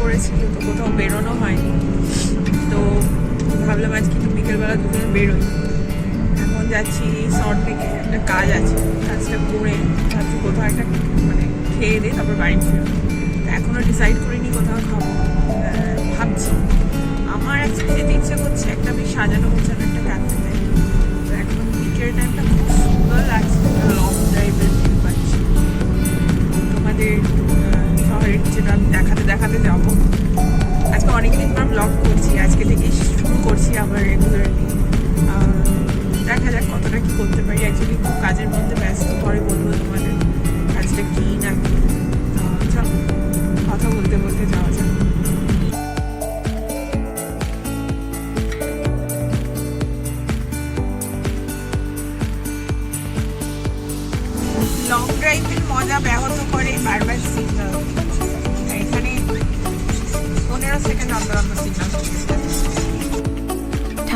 করেছি তো কোথাও বেরোনো হয়নি। তো ভাবলাম আজকে একটু বিকেলবেলা দুজনে বেরোই। এখন যাচ্ছি শর্ট দিকে একটা কাজ আছে, কাজটা করে ভাবছি কোথাও একটা মানে খেয়ে দিয়ে তারপর বাড়ি ফিরবো। এখনও ডিসাইড করিনি কোথাও খাব। ভাবছি। আমার আজকে যেতে ইচ্ছে করছে একটা বেশ সাজানো গোছানো একটা ক্যাফেতে আহ, যেটা আমি দেখাতে দেখাতে যাব। আজকে অনেকদিন পর ব্লগ করছি আজকে থেকে শুরু করছি আবার রেগুলারলি দেখা যাক কতটা কি করতে পারি। অ্যাকচুয়ালি খুব কাজের মধ্যে ব্যস্ত পরে বলব তোমাদের। কাজটা কি না কি। কথা বলতে বলতে যাওয়া যাক। লং ড্রাইভের মজা ব্যাহত করে বারবার সিগন্যাল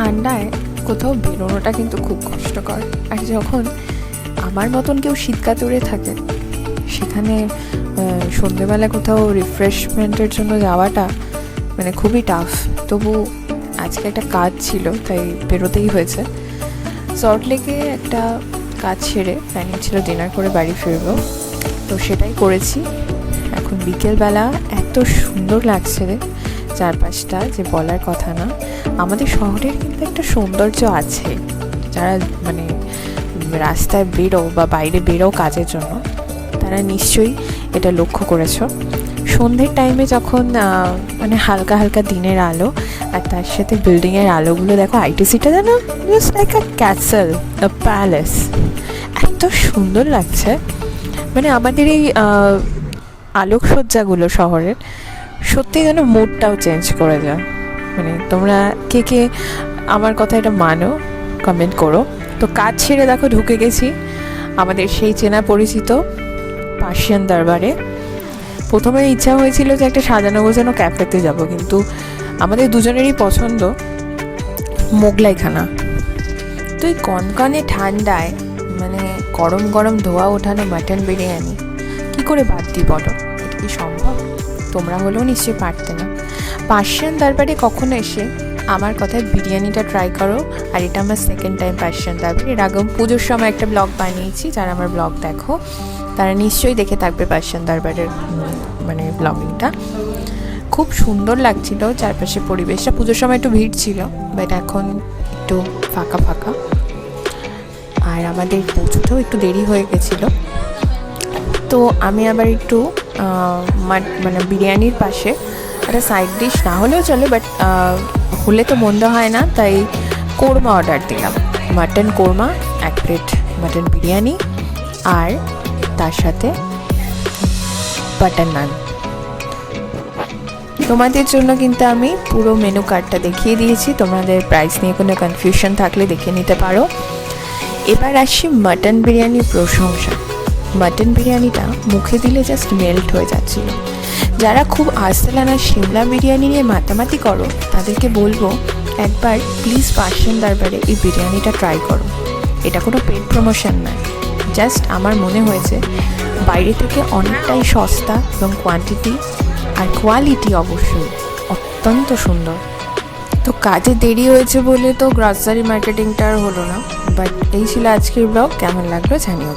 ঠান্ডায় কোথাও বেরোনোটা কিন্তু খুব কষ্টকর। আর যখন আমার মতন কেউ শীত কাতুরে থাকে, সেখানে সন্ধেবেলা কোথাও রিফ্রেশমেন্টের জন্য যাওয়াটা মানে খুবই টাফ তবু আজকে একটা কাজ ছিল, তাই বেরোতেই হয়েছে। সল্ট লেকে একটা কাজ সেরে প্ল্যানিং ছিল ডিনার করে বাড়ি ফিরবো। তো সেটাই করেছি। এখন বিকেলবেলা এত সুন্দর লাগছে রে। চারপাশটা যে বলার কথা না, আমাদের শহরের কিন্তু একটা সৌন্দর্য আছে। যারা মানে রাস্তায় বেরো বা বাইরে বেরো কাজের জন্য, তারা নিশ্চয়ই এটা লক্ষ্য করেছ। সন্ধ্যের টাইমে যখন মানে হালকা হালকা দিনের আলো, আর তার সাথে বিল্ডিংয়ের আলোগুলো দেখো আইটিসিটা যেন just like a castle a palace এত সুন্দর লাগছে। মানে আমাদের এই আলোকসজ্জাগুলো শহরের সত্যি যেন মুডটাও চেঞ্জ করে যায়। মানে তোমরা কে কে আমার কথা এটা মানো কমেন্ট করো। তো কাজ ছেড়ে দেখো, ঢুকে গেছি। আমাদের সেই চেনা পরিচিত পার্সিয়ান দরবারে। প্রথমে ইচ্ছা হয়েছিল যে একটা সাজানো গোছানো ক্যাফেতে যাব, কিন্তু আমাদের দুজনেরই পছন্দ মোগলাইখানা। তো এই কনকনে ঠান্ডায় মানে গরম গরম ধোয়া ওঠানো মাটন বিরিয়ানি, কি করে বাদ দিই বলো? এটা কি সম্ভব? তোমরা হলেও নিশ্চয়ই পারতে না। পার্সিয়ান দরবারে কখনো এসে আমার কথায় বিরিয়ানিটা ট্রাই করো, আর এটা আমার সেকেন্ড টাইম পার্সিয়ান দরবার। এর আগেও পুজোর সময় একটা ব্লগ বানিয়েছি, যারা আমার ব্লগ দেখো, তারা নিশ্চয়ই দেখে থাকবে পার্সিয়ান দরবারের মানে ব্লগিংটা খুব সুন্দর লাগছিল, চারপাশে পরিবেশটা। পুজোর সময় একটু ভিড় ছিল বাট এখন একটু ফাঁকা ফাঁকা। আর আমাদের পৌঁছতেও একটু দেরি হয়ে গেছিল। তো আমি আবার একটু মানে বিরিয়ানির পাশে একটা সাইড ডিশ না হলেও চলে বাট হলে তো মন্দ হয় না, তাই কোরমা অর্ডার দিলাম। মাটন কোরমা, এক প্লেট মাটন বিরিয়ানি, আর তার সাথে বাটার নান তোমাদের জন্য কিন্তু আমি পুরো মেনু কার্ডটা দেখিয়ে দিয়েছি, তোমাদের প্রাইস নিয়ে কোনো কনফিউশন থাকলে দেখে নিতে পারো। এবার আসি মাটন বিরিয়ানির প্রশংসা। মাটন বিরিয়ানিটা মুখে দিলে জাস্ট মেল্ট হয়ে যাচ্ছিল। যারা খুব আর্সেলানা সিমলা বিরিয়ানি নিয়ে মাতামাতি করো, তাদেরকে বলব, একবার প্লিজ পার্সিয়ান দরবারে এই বিরিয়ানিটা ট্রাই করো। এটা কোনো পেড প্রমোশন নয় জাস্ট আমার মনে হয়েছে, বাইরে থেকে অনেকটাই সস্তা এবং কোয়ান্টিটি আর কোয়ালিটি অবশ্যই, অত্যন্ত সুন্দর। তো কাজে দেরি হয়েছে বলে তো গ্রসারি মার্কেটিংটা আর হলো না। বাট এই ছিল আজকের ব্লগ কেমন লাগল জানিও